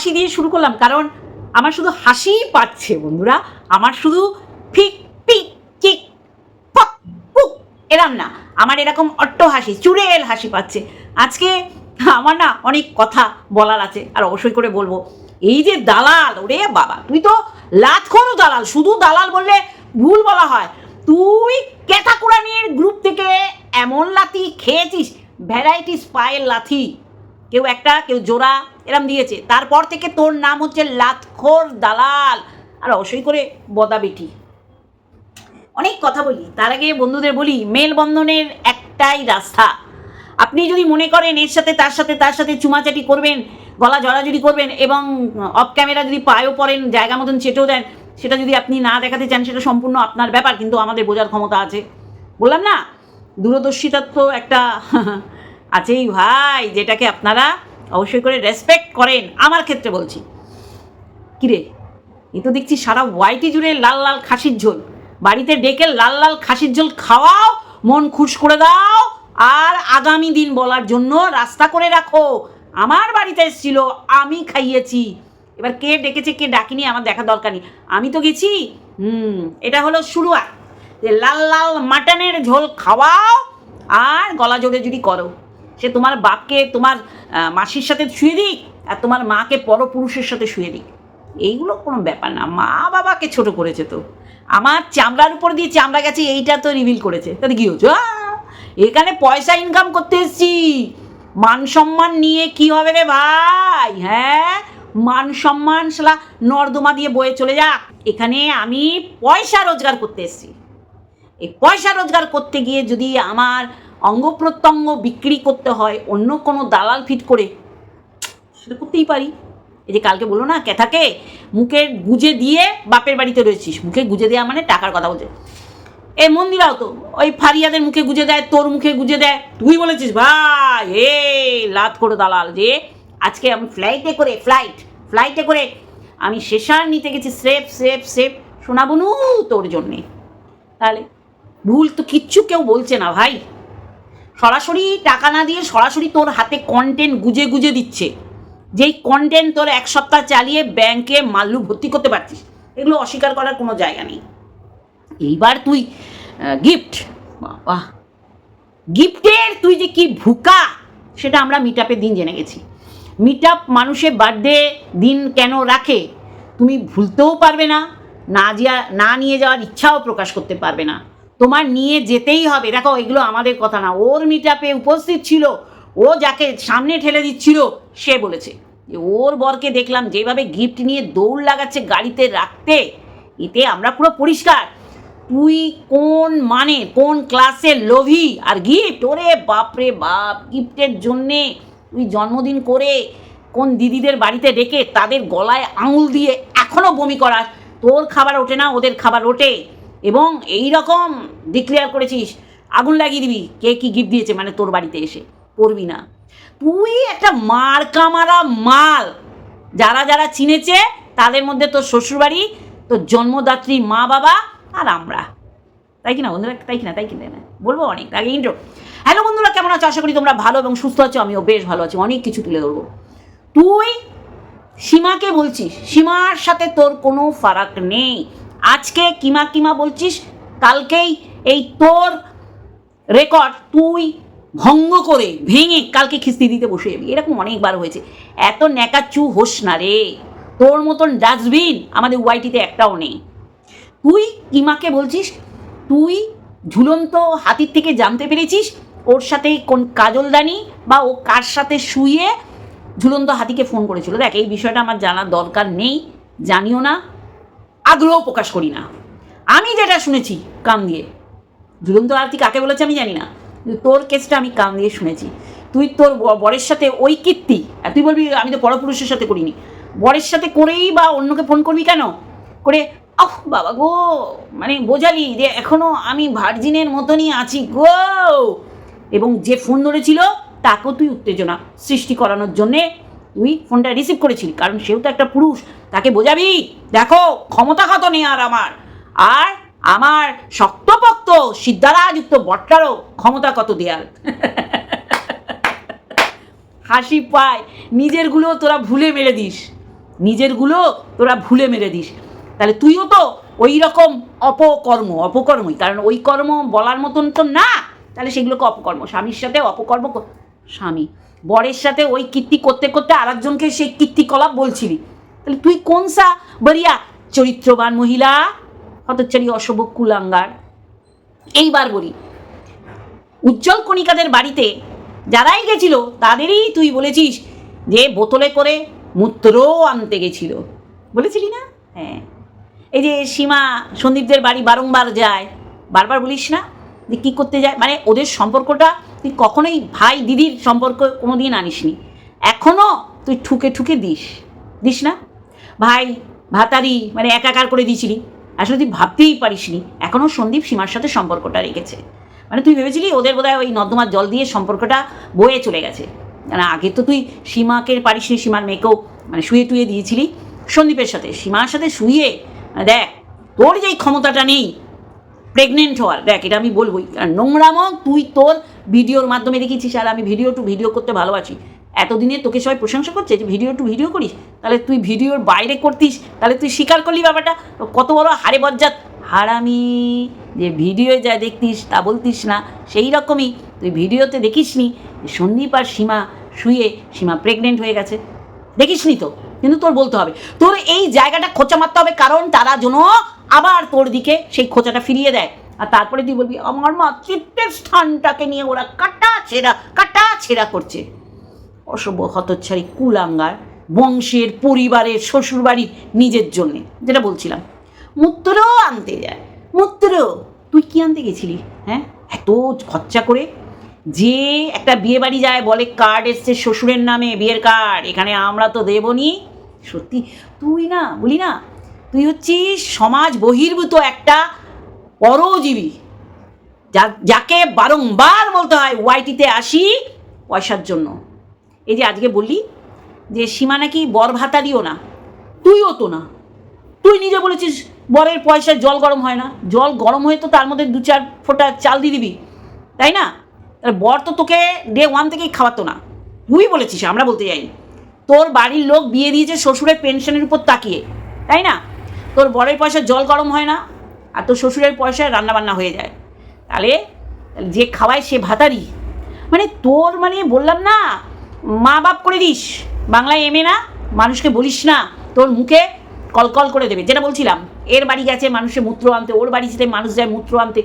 হাসি দিয়ে শুরু করলাম, কারণ আমার শুধু হাসিই পাচ্ছে বন্ধুরা। আমার শুধু ফিক, পিক পক, পুক এরম না। আমার এরকম অট্ট হাসি, চুড়েল হাসি পাচ্ছে। আজকে আমার না অনেক কথা বলার আছে, আর অবশ্যই করে বলব। এই যে দালাল, ওরে বাবা, তুই তো লাতখোরও দালাল, শুধু দালাল বললে ভুল বলা হয়। তুই ক্যাটাকুরানির গ্রুপ থেকে এমন লাথি খেয়েছিস, ভ্যারাইটিস পায়ের লাথি। কেউ একটা, কেউ জোড়া, এরম দিয়েছে। তারপর থেকে তোর নাম হচ্ছে লাতখোর দালাল। আর অবশ্যই করে বদা বেটি। অনেক কথা বলি, তার আগে বন্ধুদের বলি, মেলবন্ধনের একটাই রাস্তা। আপনি যদি মনে করেন এর সাথে, তার সাথে তার সাথে চুমাচাটি করবেন, গলা জড়াজড়ি করবেন, এবং অফ ক্যামেরা যদি পায়েও পড়েন, জায়গা মতন চেটেও দেন, সেটা যদি আপনি না দেখাতে চান, সেটা সম্পূর্ণ আপনার ব্যাপার, কিন্তু আমাদের বোঝার ক্ষমতা আছে। বললাম না দূরদর্শিতার তো একটা আছেই ভাই, যেটাকে আপনারা অবশ্যই করে রেসপেক্ট করেন, আমার ক্ষেত্রে বলছি। কিরে, এ তো দেখছি সারা ওয়াইটি জুড়ে লাল লাল খাসির ঝোল। বাড়িতে ডেকে লাল লাল খাসির ঝোল খাওয়াও, মন খুশ করে দাও, আর আগামী দিন বলার জন্য রাস্তা করে রাখো। আমার বাড়িতে এসেছিল, আমি খাইয়েছি। এবার কে ডেকেছে, কে ডাকিনি, আমার দেখা দরকার নেই। আমি তো গেছি, হুম, এটা হলো শুরুয়াত। যে লাল লাল মাটনের ঝোল খাওয়াও, আর গলা জোরে যদি করো। সে তোমার বাপকে, তোমার মাসির সাথে শুয়ে দিক আর তোমার মাকে পরপুরুষের সাথে শুয়ে দিক। এইগুলো কোনো ব্যাপার না। মা বাবাকে ছোট করেছে তো। আমার চামড়ার উপর দিয়ে চামড়া গেছে, এইটা তো রিভিল করেছে। তাতে কি হচ্ছে এখানে পয়সা ইনকাম করতে এসছি। মান সম্মান নিয়ে কি হবে রে ভাই? হ্যাঁ? মান সম্মান শালা নর্দমা দিয়ে বয়ে চলে যাক। এখানে আমি পয়সা রোজগার করতে এসছি। এই পয়সা রোজগার করতে গিয়ে যদি আমার অঙ্গ প্রত্যঙ্গ বিক্রি করতে হয়, অন্য কোনো দালাল ফিট করে, সেটা করতেই পারি। এই যে কালকে বলো না, ক্যাথাকে মুখে গুজে দিয়ে বাপের বাড়িতে রয়েছিস। মুখে গুজে দেওয়া মানে টাকার কথা বলছে। এ মন্দিরাও তো, ওই ফারিয়াদের মুখে গুজে দেয়, তোর মুখে গুজে দেয়। তুই বলেছিস, ভাই, হে, লাত করে দালাল যে, আজকে আমি ফ্লাইটে করে ফ্লাইট ফ্লাইটে করে আমি শেষার নিতে গেছি, সেফ সেফ সেফ শোনাবনু তোর জন্যে। তাহলে ভুল তো কিচ্ছু কেউ বলছে না, ভাই। সরাসরি টাকা না দিয়ে সরাসরি তোর হাতে কন্টেন্ট গুজে গুজে দিচ্ছে। যেই কন্টেন্ট তোর এক সপ্তাহ চালিয়ে ব্যাংকে মাল্লু ভর্তি করতে পারছিস, এগুলো অস্বীকার করার কোনো জায়গা নেই। এইবার তুই গিফট বাবা গিফটের তুই যে কি ভুকা, সেটা আমরা মিট দিন জেনে গেছি। মিট আপ মানুষের বার্থডে দিন কেন রাখে, তুমি ভুলতেও পারবে না না যা না নিয়ে যাওয়ার ইচ্ছাও প্রকাশ করতে পারবে না। তোমার নিয়ে যেতেই হবে। দেখো, এগুলো আমাদের কথা না। ওর মিট উপস্থিত ছিল, ও যাকে সামনে ঠেলে দিচ্ছিল, সে বলেছে যে, ওর বরকে দেখলাম যেভাবে গিফট নিয়ে দৌড় লাগাচ্ছে গাড়িতে রাখতে, এতে আমরা পুরো পরিষ্কার। তুই কোন মানে কোন ক্লাসের লোভী? আর গিফট ওরে বাপরে বাপ গিফটের জন্যে তুই জন্মদিন করে কোন দিদিদের বাড়িতে ডেকে তাদের গলায় আঙুল দিয়ে এখনও বমি করাস? তোর খাবার ওঠে না, ওদের খাবার ওঠে। এবং এই রকম ডিক্লেয়ার করেছিস, আগুন লাগিয়ে দিবি, কে কি গিফট দিয়েছে মানে তোর বাড়িতে এসে করবি না। তুই একটা মার্কা মারা মাল, যারা যারা চিনেছে, তাদের মধ্যে তোর শ্বশুরবাড়ি, তোর জন্মদাত্রী মা বাবা আর আমরা। তাই কিনা বন্ধুরা? তাই কিনা তাই কিনা বলব অনেক। আগে ইন্ট্রো হ্যালো বন্ধুরা, কেমন আছো? আশা করি তোমরা ভালো এবং সুস্থ আছো, আমিও বেশ ভালো আছি। অনেক কিছু তুলে ধরবো। তুই সীমাকে বলছিস, সীমার সাথে তোর কোনো ফারাক নেই। আজকে কিমা কিমা বলছিস? কালকেই এই তোর রেকর্ড তুই ভঙ্গ করে ভেঙে কালকে খিস্তি দিতে বসে যাবি। এরকম অনেকবার হয়েছে। এত ন্যাকাচু হোস না রে। তোর মতন ডাস্টবিন আমাদের ওয়াইটিতে একটাও নেই। তুই কিমাকে বলছিস? তুই ঝুলন্ত হাতির থেকে জানতে পেরেছিস ওর সাথে কোন কাজলদানি বা ও কার সাথে শুয়ে ঝুলন্ত হাতিকে ফোন করেছিল? দেখ, এই বিষয়টা আমার জানার দরকার নেই। জানিও না। আগ্রহ প্রকাশ করি না। আমি যেটা শুনেছি, কান দিয়ে। ঝুলন্ত হাতি কাকে বলেছে আমি জানি না। কিন্তু তোর কেসটা আমি কান দিয়ে শুনেছি। তুই তোর বরের সাথে ওই কীর্তি, আর তুই বলবি, আমি তো পরপুরুষের সাথে করিনি। বরের সাথে করেই বা অন্যকে ফোন করবি কেন? করে, আহ, বাবা গো মানে বোঝালি যে এখনও আমি ভার্জিনের মতনই আছি গো। এবং যে ফোন ধরেছিল, তাকেও তুই উত্তেজনা সৃষ্টি করানোর জন্যে তুই ফোনটা রিসিভ করেছিলি, কারণ সেও তো একটা পুরুষ, তাকে বোঝাবি? দেখো, ক্ষমতা কত নেই আর আমার। আর আমার শক্তপক্ত সিদ্ধারাযুক্ত বট্টারও ক্ষমতা কত দেয়ার হাসি পায়, নিজেরগুলো তোরা ভুলে মেরে দিস। নিজেরগুলো তোরা ভুলে মেরে দিস। তাহলে তুইও তো ওই রকম অপকর্ম, অপকর্মই। কারণ ওই কর্ম বলার মতন তো না। তাহলে সেগুলোকে অপকর্ম। স্বামীর সাথে অপকর্ম কর- স্বামী। বরের সাথে ওই কীর্তি করতে করতে আরেকজনকে সেই কীর্তিকলাপ বলছিলি। তাহলে তুই কোন সা বরিয়া চরিত্রবান মহিলা হতচ্চারি অশুভ কুলাঙ্গার। এইবার বলি, উজ্জ্বল কণিকাদের বাড়িতে যারাই গেছিল, তাদেরই তুই বলেছিস যে বোতলে করে মূত্রও আনতে গেছিল। বলেছিলি না? হ্যাঁ। এই যে সীমা সন্দীপদের বাড়ি বারংবার যায়, বারবার বলিস না? যে কী করতে যায়? মানে ওদের সম্পর্কটা তুই কখনোই ভাই দিদির সম্পর্ক কোনো দিন আনিসনি। এখনও তুই ঠুকে ঠুকে দিস। দিস না? ভাই, ভাতারি মানে একাকার করে দিয়েছিলি। আসলে তুই ভাবতেই পারিসনি। এখনও সন্দীপ সীমার সাথে সম্পর্কটা রেখেছে। মানে তুই ভেবেছিলি ওদের বোধহয় ওই নর্দমার জল দিয়ে সম্পর্কটা বয়ে চলে গেছে। মানে আগে তো তুই সীমাকে পারিসনি, সীমার মেয়েকেও মানে শুয়ে টুয়ে দিয়েছিলি। সন্দীপের সাথে, সীমার সাথে শুয়ে মানে দেখ, তোর যেই ক্ষমতাটা নেই প্রেগনেন্ট হওয়ার। দেখ, এটা আমি বলবোই। নোংরামও তুই তোর ভিডিওর মাধ্যমে দেখিয়েছিস, আর আমি ভিডিও টু ভিডিও করতে ভালোবাসি। এতদিনে তোকে সবাই প্রশংসা করছে যে ভিডিও টু ভিডিও করিস? তাহলে তুই ভিডিওর বাইরে করতিস? তাহলে তুই স্বীকার করলি ব্যাপারটা কত বড় হারে বজ্জাত হারামি, যে ভিডিও যা দেখতিস, তা বলতিস না। সেই রকমই তুই ভিডিওতে দেখিসনি যে সন্দীপ আর সীমা শুয়ে সীমা প্রেগনেন্ট হয়ে গেছে। দেখিসনি তো? কিন্তু তোর বলতে হবে। তোর এই জায়গাটা খোঁচা মারতে হবে, কারণ তারা যেন আবার তোর দিকে সেই খোঁচাটা ফিরিয়ে দেয়। আর তারপরে তুই বলবি, আমার মাতৃত্বের স্থানটাকে নিয়ে ওরা কাটা ছেঁড়া কাটা ছেঁড়া করছে। অসভ্য হতচ্ছাড়ি কুলাঙ্গার, বংশের, পরিবারের, শ্বশুরবাড়ির, নিজের জন্যে, যেটা বলছিলাম। মূত্র আনতে যায়। মূত্র তুই কি আনতে গেছিলি? হ্যাঁ? এত খরচা করে যে একটা বিয়ে বাড়ি যায়, বলে কার্ড এসছে শ্বশুরের নামে, বিয়ের কার্ড এখানে আমরা তো দেবনি। সত্যি, তুই না, বলি না তুই হচ্ছিস সমাজ বহির্ভূত একটা পরজীবী। যা, যাকে বারংবার বলতে হয় ওয়াইটিতে আসি পয়সার জন্য। এই যে আজকে বললি যে সীমা নাকি বর ভাতারিও না, তুইও তো না। তুই নিজে বলেছিস বরের পয়সায় জল গরম হয় না। জল গরম হয়ে তো তার মধ্যে দু চার ফোঁটা চাল দিয়ে দিবি, তাই না? বর তো তোকে ডে ওয়ান থেকেই খাওয়াতো না। তুই বলেছিস, আমরা বলতে যাই। তোর বাড়ির লোক বিয়ে দিয়েছে শ্বশুরের পেনশনের উপর তাকিয়ে, তাই না? তোর বরের পয়সা জল গরম হয় না আর তোর শ্বশুরের পয়সায় রান্নাবান্না হয়ে যায়। তাহলে যে খাওয়ায় সে ভাতারি। মানে তোর মানে বললাম না, মা বাপ করে দিস। বাংলায় এমে না, মানুষকে বলিস না, তোর মুখে কলকল করে দেবে। যেটা বলছিলাম, এর বাড়ি গেছে, মানুষের মূত্র আনতে, ওর বাড়ি যেতে, মানুষ যায় মূত্র আনতে।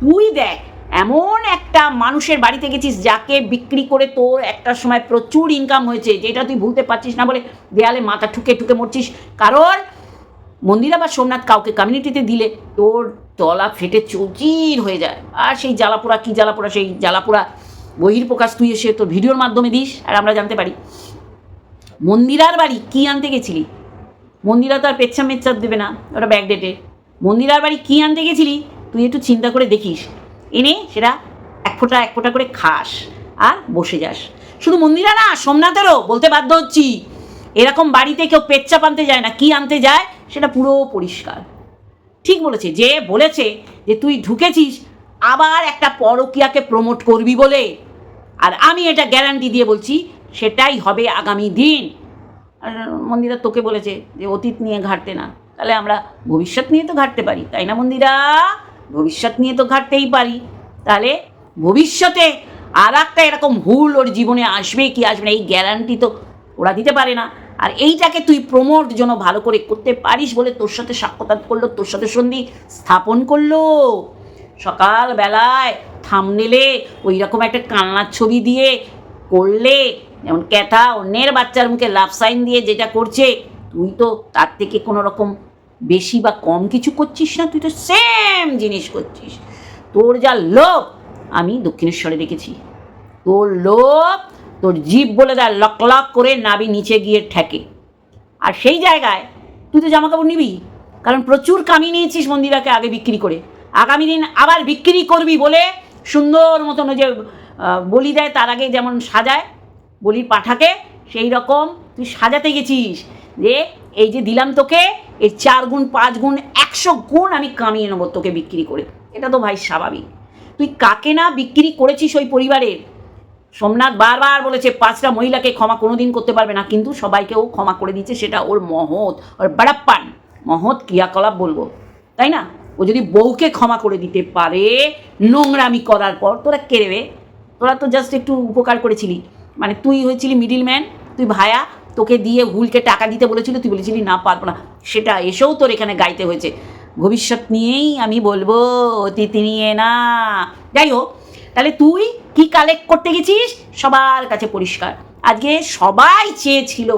তুই দেখ, এমন একটা মানুষের বাড়িতে গেছিস যাকে বিক্রি করে তোর একটা সময় প্রচুর ইনকাম হয়েছে, যেটা তুই ভুলতে পারছিস না বলে দেয়ালে মাথা ঠুকে ঠুকে মরছিস। কারণ মন্দিরা বা সোমনাথ কাউকে কমিউনিটিতে দিলে, তোর তলা ফেটে চৌচির হয়ে যায়। আর সেই জ্বালাপোড়া, কী জ্বালাপোড়া, সেই জ্বালাপোড়া বহির্প্রকাশ তুই এসে তোর ভিডিওর মাধ্যমে দিস, আর আমরা জানতে পারি। মন্দিরার বাড়ি কী আনতে গেছিলি? মন্দিরা তো আর পেচ্ছা মেচ্ছাপ দেবে না, ওটা ব্যাক ডেটে মন্দিরার বাড়ি কী আনতে গেছিলি? তুই একটু চিন্তা করে দেখিস। এনে সেটা এক ফোঁটা এক ফোঁটা করে খাস আর বসে যাস। শুধু মন্দিরা না, সোমনাথেরও বলতে বাধ্য হচ্ছি। এরকম বাড়িতে কেউ পেচ্ছাপ আনতে যায় না, কি আনতে যায়? সেটা পুরো পরিষ্কার। ঠিক বলেছে, যে বলেছে যে তুই ঢুকেছিস, আবার একটা পরকিয়াকে প্রমোট করবি বলে। আর আমি এটা গ্যারান্টি দিয়ে বলছি, সেটাই হবে আগামী দিন। আর মন্দিরা তোকে বলেছে যে অতীত নিয়ে ঘাটতে না। তাহলে আমরা ভবিষ্যৎ নিয়ে তো ঘাটতে পারি, তাই না মন্দিরা? ভবিষ্যৎ নিয়ে তো ঘাটতেই পারি। তাহলে ভবিষ্যতে আর একটা এরকম ভুল ওর জীবনে আসবে কি আসবে না, এই গ্যারান্টি তো ওরা দিতে পারে না। আর এইটাকে তুই প্রমোট যেন ভালো করে করতে পারিস বলে তোর সাথে সাক্ষাৎ করল, তোর সাথে সন্ধি স্থাপন করল। সকালবেলায় থামনেলে ওই রকম একটা কান্নার ছবি দিয়ে করলে, যেমন ক্যাথা অন্যের বাচ্চার মুখে লাভ সাইন দিয়ে যেটা করছে, তুই তো তার থেকে কোনো রকম বেশি বা কম কিছু করছিস না, তুই তো সেম জিনিস করছিস। তোর যা লোভ, আমি দক্ষিণেশ্বরে দেখেছি। তোর লোভ তোর জীব বলে দেয় লক লক করে নাবি নিচে গিয়ে ঠেকে। আর সেই জায়গায় তুই তো জামা কাপড় নিবি, কারণ প্রচুর কামিয়ে নিয়েছিস মন্দিরাকে আগে বিক্রি করে। আগামী দিন আবার বিক্রি করবি বলে সুন্দর মতন যে বলি দেয়, তার আগে যেমন সাজায় বলির পাঠাকে, সেই রকম তুই সাজাতে গেছিস যে এই যে দিলাম তোকে, এর চার গুণ, পাঁচ গুণ, একশো গুণ আমি কামিয়ে নেব তোকে বিক্রি করে। এটা তো ভাই স্বাভাবিক। তুই কাকে না বিক্রি করেছিস ওই পরিবারের? সোমনাথ বারবার বলেছে, পাঁচটা মহিলাকে ক্ষমা কোনোদিন করতে পারবে না, কিন্তু সবাইকেও ক্ষমা করে দিচ্ছে, সেটা ওর মহৎ, ওর বাড়াপ্পান। মহৎ ক্রিয়াকলাপ বলব, তাই না? ও যদি বউকে ক্ষমা করে দিতে পারে, নোংরামি করার পর, তোরা কেড়েবে তোরা তো জাস্ট একটু উপকার করেছিলি। মানে তুই হয়েছিলি মিডিল ম্যান তুই ভায়া, তোকে দিয়ে হুলকে টাকা দিতে বলেছিল, তুই বলেছিলি, না, পারব না। সেটা এসেও তোর এখানে গাইতে হয়েছে। ভবিষ্যৎ নিয়েই আমি বলব, অতীত নিয়ে না। যাই হোক তাহলে তুই কি কালেক্ট করতে গেছিস? সবার কাছে পরিষ্কার। আজকে সবাই চেয়েছিল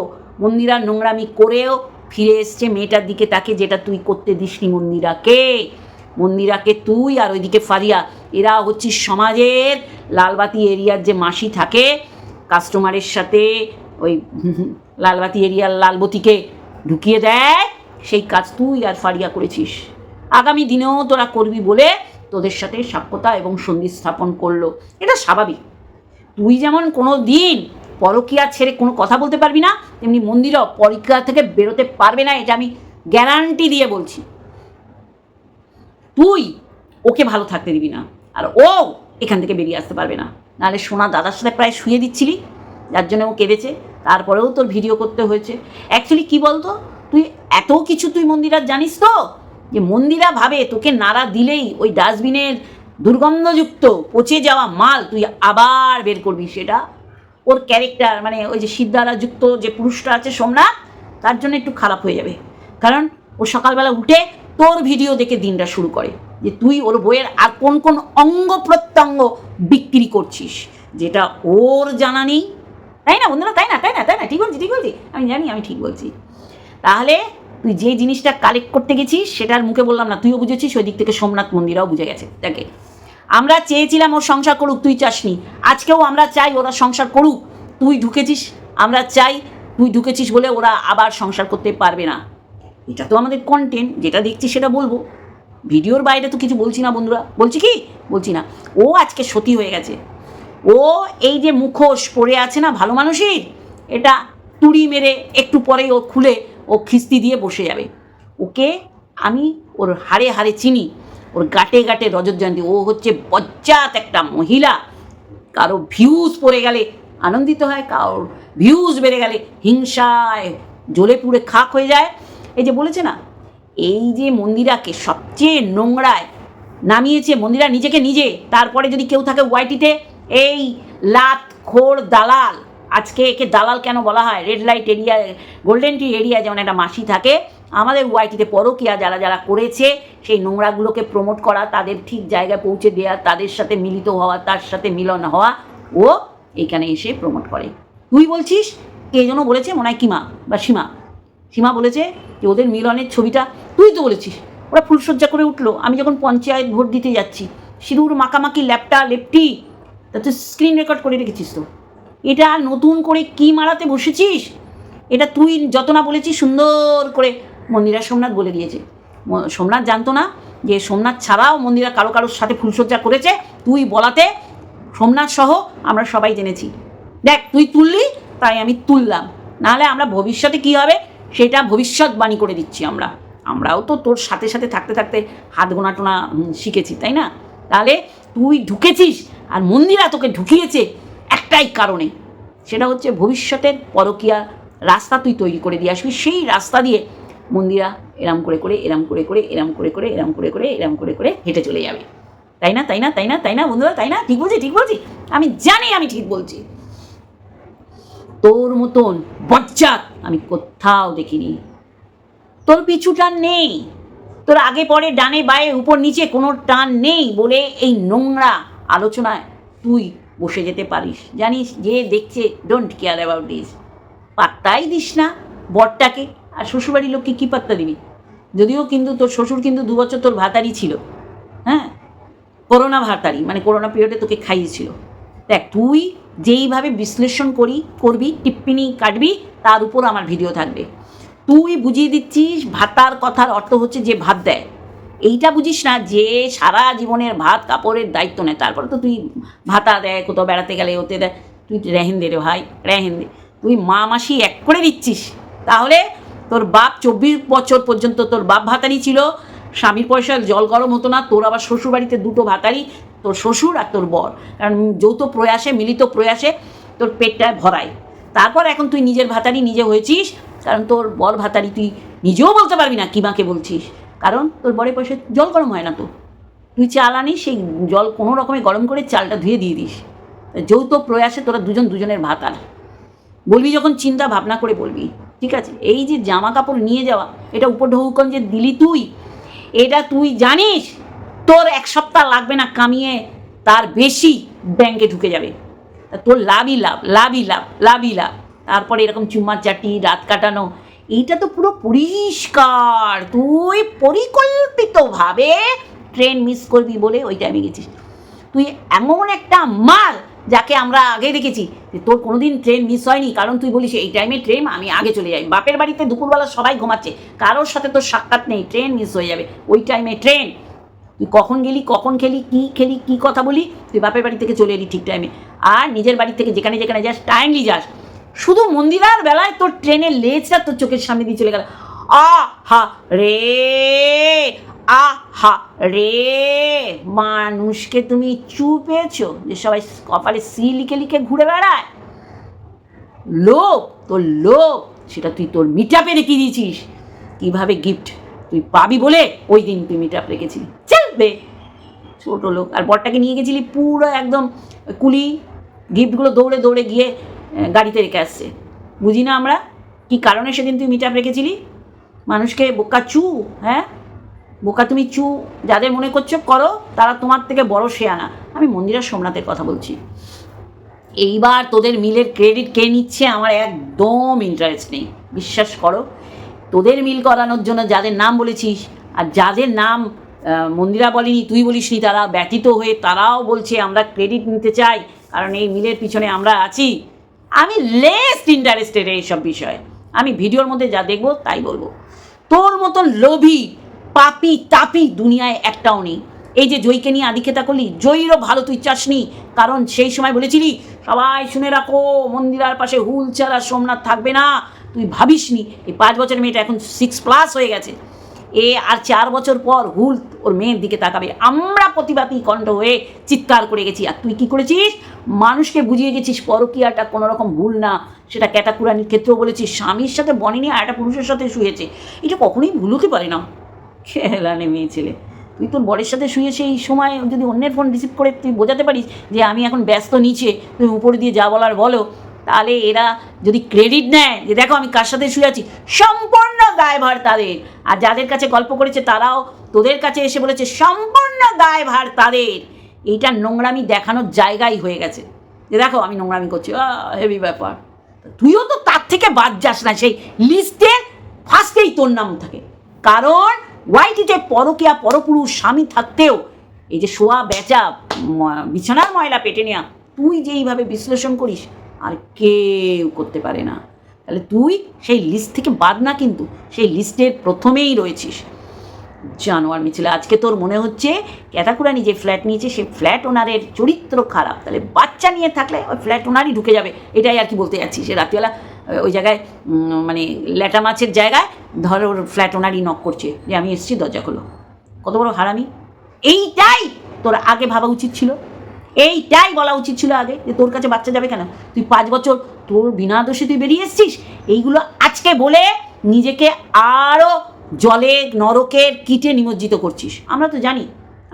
মন্দিরা নোংরামি করেও ফিরে এসছে মেয়েটার দিকে তাকে, যেটা তুই করতে দিসনি মন্দিরাকে। মন্দিরাকে তুই আর ওইদিকে ফারিয়া, এরা হচ্ছে সমাজের লালবাতি এরিয়ার যে মাসি থাকে কাস্টমারের সাথে ওই লালবাতি এরিয়ার লালবতীকে ঢুকিয়ে দেয়, সেই কাজ তুই আর ফারিয়া করেছিস। আগামী দিনেও তোরা করবি বলে তোদের সাথে সাক্ষ্যতা এবং সন্ধি স্থাপন করল। এটা স্বাভাবিক। তুই যেমন কোনো দিন পরকিয়া ছেড়ে কোনো কথা বলতে পারবি না, তেমনি মন্দিরও পরকিয়া থেকে বেরোতে পারবে না, এটা আমি গ্যারান্টি দিয়ে বলছি। তুই ওকে ভালো থাকতে দিবি না, আর ও এখান থেকে বেরিয়ে আসতে পারবে না। নাহলে সোনা দাদার সাথে প্রায় শুয়ে দিচ্ছিলি, যার জন্য ও কেঁদেছে। তারপরেও তোর ভিডিও করতে হয়েছে। অ্যাকচুয়ালি কি বলতো? তুই এত কিছু তুই মন্দিরা জানিস তো? যে মন্দিরা ভাবে তোকে নাড়া দিলেই ওই ডাস্টবিনের দুর্গন্ধযুক্ত পচে যাওয়া মাল তুই আবার বের করবি সেটা। ওর ক্যারেক্টার মানে ওই যে সিদ্ধারা যুক্ত যে পুরুষটা আছে সোমনাথ, তার জন্য একটু খারাপ হয়ে যাবে। কারণ ও সকালবেলা উঠে তোর ভিডিও দেখে দিনটা শুরু করে যে তুই ওর বইয়ের আর কোন কোন অঙ্গ প্রত্যঙ্গ বিক্রি করছিস, যেটা ওর জানা নেই। তাই না বন্ধুরা? তাই না? তাই না? তাই না? ঠিক বলছি ঠিক বলছি। আমি জানি, আমি ঠিক বলছি। তাহলে তুই যে জিনিসটা কালেক্ট করতে গেছিস সেটার মুখে বললাম না, তুইও বুঝেছিস ওই দিক থেকে সোমনাথ মন্দিরাও বুঝে গেছে, দেখে। আমরা চেয়েছিলাম ওর সংসার করুক, তুই চাসনি। আজকেও আমরা চাই ওরা সংসার করুক, তুই ঢুকেছিস, আমরা চাই তুই ঢুকেছিস বলে ওরা আবার সংসার করতে পারবে না। এটা তো আমাদের কন্টেন্ট যেটা দেখছি সেটা বলব। ভিডিওর বাইরে তো কিছু বলছি না বন্ধুরা। বলছি কি? বলছি না। ও আজকে সতী হয়ে গেছে। ও এই যে মুখোশ পড়ে আছে না ভালো মানুষের, এটা তুড়ি মেরে একটু পরেই ও খুলে ও খিস্তি দিয়ে বসে যাবে। ওকে আমি ওর হাড়ে হাড়ে চিনি, ওর গাটে গাটে রজত জয়ন্তী। ও হচ্ছে বজ্জাত একটা মহিলা। কারও ভিউজ পড়ে গেলে আনন্দিত হয়, কারোর ভিউজ বেড়ে গেলে হিংসায় জ্বলে পুড়ে খাক হয়ে যায়। এই যে বলেছে না, এই যে মন্দিরাকে সবচেয়ে নোংরায় নামিয়েছে, মন্দিরা নিজেকে নিজে, তারপরে যদি কেউ থাকে ওয়াইটিতে, এই লাত, খোর, দালাল আজকে একে দালাল কেন বলা হয়? Red light area golden tea area যেমন একটা মাসি থাকে, আমাদের ওয়াইটিতে পরকিয়া যারা যারা করেছে, সেই নোংরাগুলোকে প্রমোট করা, তাদের ঠিক জায়গায় পৌঁছে দেওয়া তাদের সাথে মিলিত হওয়া, তার সাথে মিলন হওয়া, ও এখানে এসে প্রমোট করে। তুই বলছিস, কে যেন বলেছে, মনে হয় কিমা বা সীমা। সীমা বলেছে যে ওদের মিলনের ছবিটা, তুই তো বলেছিস, ওরা ফুলসজ্জা করে উঠল। আমি যখন পঞ্চায়েত ভোট দিতে যাচ্ছি, সিঁদুর, মাখামাখি, ল্যাপটা, লেপটি, তা তুই স্ক্রিন রেকর্ড করে রেখেছিস তো। এটা আর নতুন করে কি মারাতে বসেছিস? এটা তুই যত না বলেছিস সুন্দর করে মন্দিরা সোমনাথ বলে দিয়েছে। সোমনাথ জানতো না যে সোমনাথ ছাড়াও মন্দিরা কারও কারোর সাথে ফুলসজ্জা করেছে। তুই বলাতে সোমনাথ সহ আমরা সবাই জেনেছি। দেখ, তুই তুললি, তাই আমি তুললাম। নাহলে আমরা ভবিষ্যতে কি হবে? সেটা ভবিষ্যৎবাণী করে দিচ্ছি আমরা। আমরাও তো তোর সাথে সাথে থাকতে থাকতে হাত গোনা টোনা শিখেছি, তাই না? তাহলে তুই ঢুকেছিস আর মন্দিরা তোকে ঢুকিয়েছে। একটাই কারণে। সেটা হচ্ছে ভবিষ্যতের পরকীয়া রাস্তা তুই তৈরি করে দিয়ে আসবি। সেই রাস্তা দিয়ে মন্দিরা এরম করে করে, এরম করে করে, এরম করে করে, এরম করে করে, এরম করে করে হেঁটে চলে যাবে। তাই না তাই না তাই না তাই না বন্ধুরা, তাই না? ঠিক বলছি ঠিক বলছি? আমি জানি আমি ঠিক বলছি। তোর মতন বজ্জাত আমি কোথাও দেখিনি। তোর পিছু টান নেই। তোর আগে পরে ডানে বায়ে উপর নিচে কোনো টান নেই বলে এই নোংরা আলোচনায় তুই বসে যেতে পারিস। জানিস যে দেখছে ডোন্ট কেয়ার অ্যাবাউট দিস পাত্তাই দিস না বরটাকে, আর শ্বশুরবাড়ির লোককে কী পাত্তা দিবি? যদিও কিন্তু তোর শ্বশুর কিন্তু দু বছর তোর ভাতারই ছিল। হ্যাঁ? করোনা ভাতারি মানে করোনা পিরিয়ডে তোকে খাইয়েছিল। দেখ, তুই যেইভাবে বিশ্লেষণ করি, করবি, টিপ্পিনি কাটবি, তার উপর আমার ভিডিও থাকবে। তুই বুঝিয়ে দিচ্ছিস, ভাতার কথার অর্থ হচ্ছে যে ভাত দেয়। এইটা বুঝিস না যে সারা জীবনের ভাত কাপড়ের দায়িত্ব নেয় তারপরে তো তুই ভাতা দেয়, কোথাও বেড়াতে গেলে ওতে দেয়। তুই রেহেন দে রে ভাই রেহেন দে তুই মা মাসি এক করে দিচ্ছিস। তাহলে তোর বাপ চব্বিশ বছর পর্যন্ত তোর বাপ ভাতারি ছিল, স্বামীর পয়সার জল গরম হতো না, তোর আবার শ্বশুরবাড়িতে দুটো ভাতারি তোর শ্বশুর আর তোর বর। কারণ যৌথ প্রয়াসে, মিলিত প্রয়াসে তোর পেটটা ভরায়। তারপর এখন তুই নিজের ভাতারি নিজে হয়েছিস, কারণ তোর বর ভাতারি তুই নিজেও বলতে পারবি না কিমাকে বলছিস। কারণ তোর বরের পয়সা জল গরম হয় না তো। তুই চাল আনিস, সেই জল কোনো রকমে গরম করে চালটা ধুয়ে দিয়ে দিস। যৌথ প্রয়াসে তোরা দুজন দুজনের ভাত আর বলবি যখন চিন্তা ভাবনা করে বলবি, ঠিক আছে? এই যে জামা কাপড় নিয়ে যাওয়া, এটা উপঢৌকন যে দিলি তুই, এটা তুই জানিস, তোর এক সপ্তাহ লাগবে না কামিয়ে তার বেশি ব্যাংকে ঢুকে যাবে। তোর লাভই লাভ লাভই লাভ লাভই লাভ। তারপরে এরকম চুম্মা চাটি রাত কাটানো এইটা তো পুরো পরিষ্কার। তুই পরিকল্পিতভাবে ট্রেন মিস করবি বলে ওই টাইমে গেছিস। তুই এমন একটা মাল যাকে আমরা আগে দেখেছি যে তোর কোনোদিন ট্রেন মিস হয়নি, কারণ তুই বলিস এই টাইমে ট্রেন আমি আগে চলে যাই। বাপের বাড়িতে দুপুরবেলা সবাই ঘুমাচ্ছে, কারোর সাথে তোর সাক্ষাৎ নেই ট্রেন মিস হয়ে যাবে। ওই টাইমে ট্রেন তুই কখন গেলি, কখন খেলি, কি খেলি, কি কথা বলি, তুই বাপের বাড়ি থেকে চলে এলি ঠিক টাইমে আর নিজের বাড়ি থেকে যেখানে যেখানে যাস টাইমলি যাস। শুধু মন্দিরার বেলায় তোর ট্রেনের লেজটা তোর চোখের সামনে দিয়ে চলে গেল। আ হা রে আ হা রে। মানুষকে তুমি চু পেয়েছ যে সবাই কপালে সি লিখে লিখে ঘুরে বেড়ায়? লোভ, তোর লোভ, সেটা তুই তোর মিটাপে রেখে দিয়েছিস। কীভাবে গিফট তুই পাবি বলে ওই দিন তুই মিটাপ রেখেছিলি? চলবে ছোট লোক। আর বরটাকে নিয়ে গেছিলি পুরো একদম কুলি। গিফটগুলো দৌড়ে দৌড়ে গিয়ে গাড়িতে রেখে আসছে। বুঝি না আমরা? কি কারণে সেদিন তুই মিটাপ রেখেছিলি? মানুষকে বোকা চু হ্যাঁ? বোকা তুমি চু, যাদের মনে করছ করো, তারা তোমার থেকে বড় শেয়ানা। আমি মন্দিরা সোমনাথের কথা বলছি। এইবার তোদের মিলের ক্রেডিট কে নিচ্ছে আমার একদম ইন্টারেস্ট নেই। বিশ্বাস করো, তোদের মিল করানোর জন্য যাদের নাম বলেছিস, আর যাদের নাম মন্দিরা বলেনি, তুই বলিসনি, তারা ব্যতীত হয়ে তারাও বলছে আমরা ক্রেডিট নিতে চাই, কারণ এই মিলের পিছনে আমরা আছি। আমি লেস্ট ইন্টারেস্টেড এইসব বিষয়ে। আমি ভিডিওর মধ্যে যা দেখব তাই বলব। তোর মতন লোভী, পাপি, তাপি দুনিয়ায় একটাও নেই। এই যে জয়কে নিয়ে আদিক্ষেতা করলি, জয়ীরও ভালো তুই চাসনি। কারণ সেই সময় বলেছিলি, সবাই শুনে রাখো, মন্দিরার পাশে হুল ছাড়া সোমনাথ থাকবে না। তুই ভাবিসনি, এই পাঁচ বছরের মেয়েটা এখন সিক্স প্লাস হয়ে গেছে। এ আর চার বছর পর হুল ওর মেয়ের দিকে তাকাবে। আমরা প্রতিবাদী কণ্ঠ হয়ে চিৎকার করে গেছি। আর তুই কি করেছিস? মানুষকে বুঝিয়ে গেছিস পরকীয়াটা কোনো রকম ভুল না। সেটা ক্যাটাকুরানির ক্ষেত্রেও বলেছিস। স্বামীর সাথে বনেনি আর একটা পুরুষের সাথে শুয়েছে। এটা কখনোই ভুল হতে পারে না। খেলানে মেয়ে ছেলে। তুই তোর বরের সাথে শুয়ে সেই সময় যদি অন্যের ফোন রিসিভ করে তুই বোঝাতে পারিস যে আমি এখন ব্যস্ত নিচে তুমি উপরে দিয়ে যা বলার বলো, তাহলে এরা যদি ক্রেডিট নেয় যে দেখো আমি কার সাথে শুয়ে আছি, সম্পূর্ণ দায়ভার তাদের। আর যাদের কাছে গল্প করেছে তারাও তোদের কাছে এসে বলেছে, সম্পূর্ণ দায়ভার তাদের। এইটা নোংরামি দেখানোর জায়গাই হয়ে গেছে। যে দেখো, আমি নোংরামি করছি। হেভি ব্যাপার। তুইও তো তার থেকে বাদ যাস না, সেই লিস্টে ফার্স্টেই তোর নাম থাকে। কারণ ওয়াইটিতে পরকিয়া, পরপুরুষ, স্বামী থাকতেও এই যে শোয়া, বেচা বিছানার ময়লা, পেটে নেওয়া তুই যেইভাবে বিশ্লেষণ করিস, আর কেউ করতে পারে না। তাহলে তুই সেই লিস্ট থেকে বাদ না কিন্তু সেই লিস্টের প্রথমেই রয়েছিস। জানোয়ার মিছিলে আজকে তোর মনে হচ্ছে ক্যাতাকুরানি যে ফ্ল্যাট নিয়েছে সেই ফ্ল্যাট ওনারের চরিত্র খারাপ। তাহলে বাচ্চা নিয়ে থাকলে ওই ফ্ল্যাট ওনারই ঢুকে যাবে। এটাই আর কি বলতে যাচ্ছি সে রাত্রিবেলা ওই জায়গায় মানে ল্যাটা মাছের জায়গায় ধর ওর ফ্ল্যাট ওনারই নক করছে যে আমি এসেছি, দরজা খোলো। কত বড় হারামি। এইটাই তোর আগে ভাবা উচিত ছিল। এইটাই বলা উচিত ছিল আগে, যে তোর কাছে বাচ্চা যাবে কেন? তুই পাঁচ বছর তোর বিনা দোষে তুই বেরিয়ে এসছিস? এইগুলো আজকে বলে নিজেকে আরও জলে নরকের কিটে নিমজ্জিত করছিস। আমরা তো জানি,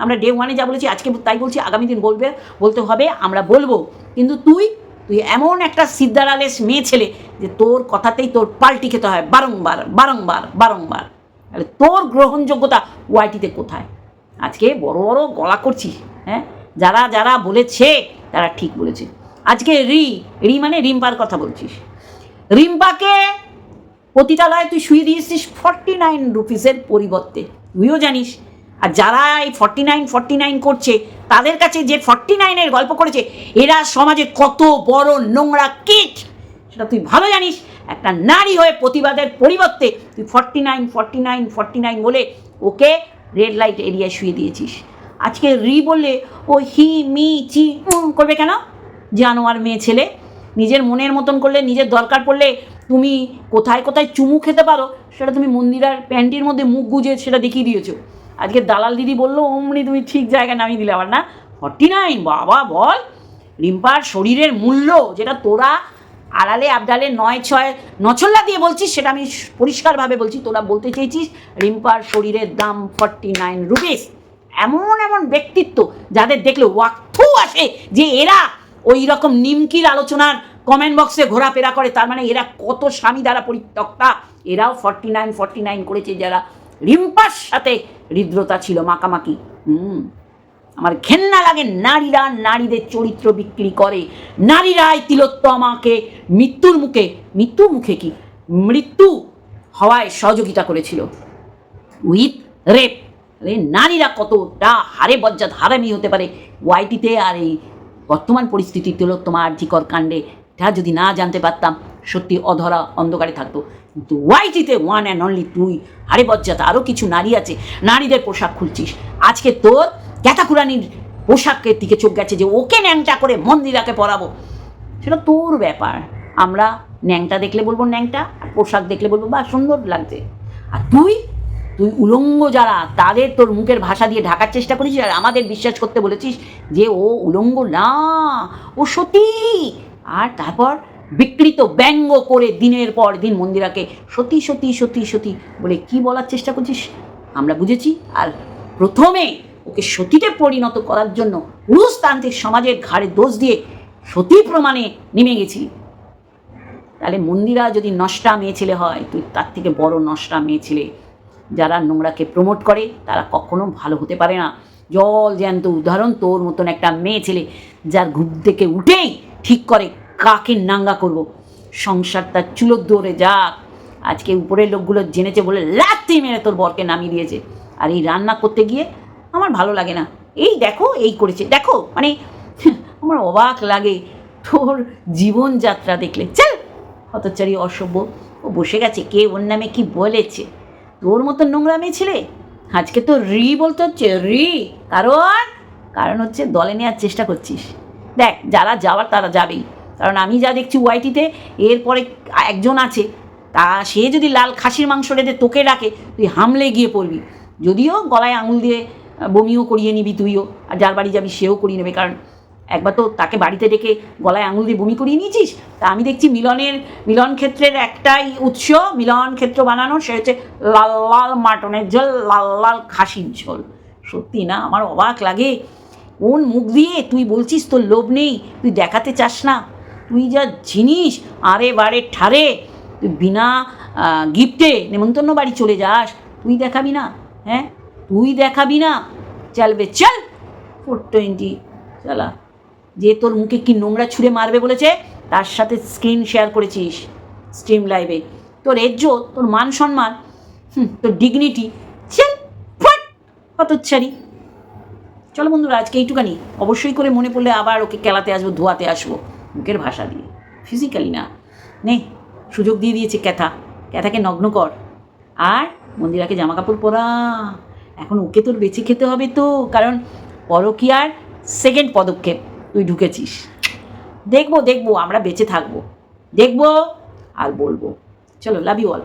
আমরা ডে ওয়ানে যা বলেছি, আজকে তাই বলছি, আগামী দিন বলবে, বলতে হবে, আমরা বলব। কিন্তু তুই তুই এমন একটা সিদ্ধারালেস মেয়ে ছেলে যে তোর কথাতেই তোর পাল্টি খেতে হয় বারংবার বারংবার বারংবার। তাহলে তোর গ্রহণযোগ্যতা ওয়াইটিতে কোথায়? আজকে বড় বড় গলা করছিস হ্যাঁ? যারা যারা বলেছে, তারা ঠিক বলেছে। আজকে রি রি মানে রিম্পার কথা বলছিস। রিম্পাকে পতিতালয়ে তুই শুয়ে দিয়েছিস ফর্টি নাইন রুপিসের পরিবর্তে। তুইও জানিস, আর যারা এই ফর্টি নাইন ফর্টি নাইন করছে, তাদের কাছে যে ফর্টি নাইনের গল্প করেছে, এরা সমাজে কত বড় নোংরা কিট, সেটা তুই ভালো জানিস। একটা নারী হয়ে প্রতিবাদের পরিবর্তে তুই forty nine forty nine forty nine বলে ওকে রেড লাইট এরিয়ায় শুয়ে দিয়েছিস। আজকে রি বললে, ও হি, মি, চি করবে কেন? জানোয়ার মেয়ে ছেলে, নিজের মনের মতন করলে, নিজের দরকার পড়লে তুমি কোথায় কোথায় চুমু খেতে পারো, সেটা তুমি মন্দিরার প্যান্টির মধ্যে মুখ গুজে সেটা দেখিয়ে দিয়েছ। আজকে দালাল দিদি বলল, অমনি তুমি ঠিক জায়গায় নামিয়ে দিলে আবার না? ফর্টি নাইন বাবা, বল। রিম্পার শরীরের মূল্য যেটা তোরা আড়ালে, আবডালে, নয়, ছয়, নছল্লা দিয়ে বলছিস, সেটা আমি পরিষ্কারভাবে বলছি, তোরা বলতে চেয়েছিস, রিম্পার শরীরের দাম ফর্টি নাইন রুপিস এমন এমন ব্যক্তিত্ব যাদের দেখলে ওয়াক্থু আসে যে এরা ওই রকম নিমকির আলোচনার কমেন্ট বক্সে ঘোরাফেরা করে, তার মানে এরা কত স্বামী দ্বারা পরিত্যক্তা। এরাও ফর্টি নাইন ফর্টি নাইন করেছে যারা। রিম্পার সাথে হৃদ্রতা ছিল মাকামাকি হুম। আমার ঘেন্না লাগে নারীরা নারীদের চরিত্র বিক্রি করে। নারীরাই তিলোত্তমাকে মৃত্যুর মুখে মৃত্যুর মুখে কি? মৃত্যু হওয়ায় সহযোগিতা করেছিল। উইথ রেপ আরে নারীরা কতটা হারে বজ্জাত হারামি হতে পারে। ওয়াইটিতে আর এই বর্তমান পরিস্থিতি তিলোত্তমা আর্জিকর কাণ্ডে এটা যদি না জানতে পারতাম, সত্যি অধরা অন্ধকারে থাকতো। কিন্তু ওয়াইটিতে ওয়ান অ্যান্ড অনলি তুই, হারে বজ্জাত আরও কিছু নারী আছে, নারীদের পোশাক খুলছিস। আজকে তোর ক্যাতাকুরানির পোশাকের দিকে চোখ গেছে যে ওকে ন্যাংটা করে মন্দিরাকে পরাবো। সেটা তোর ব্যাপার। আমরা ন্যাংটা দেখলে বলব ন্যাংটা পোশাক দেখলে বলব বা সুন্দর লাগছে। আর তুই তুই উলঙ্গ যারা, তাদের তোর মুখের ভাষা দিয়ে ঢাকার চেষ্টা করেছিস আর আমাদের বিশ্বাস করতে বলেছিস যে ও উলঙ্গ না, ও সতী। আর তারপর বিকৃত ব্যঙ্গ করে দিনের পর দিন মন্দিরাকে সতী সতী সতী সতী বলে কি বলার চেষ্টা করছিস? আমরা বুঝেছি। আর প্রথমে ওকে সতীতে পরিণত করার জন্য পুরুষতান্ত্রিক সমাজের ঘাড়ে দোষ দিয়ে সতী প্রমাণে নেমে গেছি। তাহলে মন্দিরা যদি নষ্টা মেয়ে ছেলে হয়, তুই তার থেকে বড় নষ্টা মেয়ে ছেলে। যারা নোংরাকে প্রমোট করে, তারা কখনো ভালো হতে পারে না। জল জ্যান্ত উদাহরণ, তোর মতন একটা মেয়ে ছেলে যার ঘুম থেকে উঠেই ঠিক করে কাকে নাঙ্গা করব। সংসার তার চুলোর দৌড়ে যাক। আজকে উপরের লোকগুলো জেনেছে বলে লাত্তি মেরে তোর বরকে নামিয়ে দিয়েছে। আর এই রান্না করতে গিয়ে আমার ভালো লাগে না। এই দেখো, এই করেছে। দেখো মানে আমার অবাক লাগে। তোর জীবনযাত্রা দেখলে। চল হতচারী অসভ্য। ও বসে গেছে, কে ওর নামে কি বলেছে? তোর মতো নোংরা মেয়ে ছেলে? আজকে তো রি বলতে হচ্ছে, রি। কারণ কারণ হচ্ছে দলে নেওয়ার চেষ্টা করছিস। দেখ, যারা যাওয়ার তারা যাবেই। কারণ আমি যা দেখছি ওয়াইটিতে, এরপরে একজন আছে, তা সে যদি লাল খাসির মাংস রেঁধে তোকে ডাকে, তুই হামলে গিয়ে পড়বি। যদিও গলায় আঙুল দিয়ে বমিও করিয়ে নিবি তুইও, আর যার বাড়ি যাবি সেও করিয়ে নেবে। কারণ একবার তো তাকে বাড়িতে ডেকে গলায় আঙুল দিয়ে বমি করিয়ে নিয়েছিস? তা আমি দেখছি মিলনের, মিলন ক্ষেত্রের একটাই উৎস, মিলন ক্ষেত্র বানানো, সে হচ্ছে লাল লাল মাটনের ঝোল, লাল লাল খাসির ঝোল। সত্যি না, আমার অবাক লাগে। কোন মুখ দিয়ে তুই বলছিস তোর লোভ নেই? তুই দেখাতে চাস না। তুই যা জিনিস, আরে বারে ঠারে। তুই বিনা গিফটে নেমন্তন্ন বাড়ি চলে যাস। তুই দেখাবি না হ্যাঁ? তুই দেখাবি না। চলবে, চল। ফোর টোয়েন্টি চালা। যে তোর মুখে কি নোংরা ছুঁড়ে মারবে বলেছে তার সাথে স্ক্রিন শেয়ার করেছিস স্ট্রিম লাইভে তোর এজ্জত তোর মান সম্মান হুম, তোর ডিগনিটি হতচ্ছারি চলো বন্ধুরা আজকে এইটুকানি অবশ্যই করে মনে পড়লে আবার ওকে কেলাতে আসব ধোয়াতে আসব মুখের ভাষা দিয়ে। ফিজিক্যালি না। নে সুযোগ দিয়ে দিয়েছে ক্যাথা। ক্যাথাকে নগ্ন কর। আর মন্দিরাকে জামা কাপড় পরা। এখন ওকে তোর বেছে খেতে হবে তো কারণ পরকিয়ার সেকেন্ড পদক্ষেপ। তুই ঢুকেছিস। দেখব দেখব আমরা বেঁচে থাকব। দেখব আর বলব। চলো লাভ ইউ অল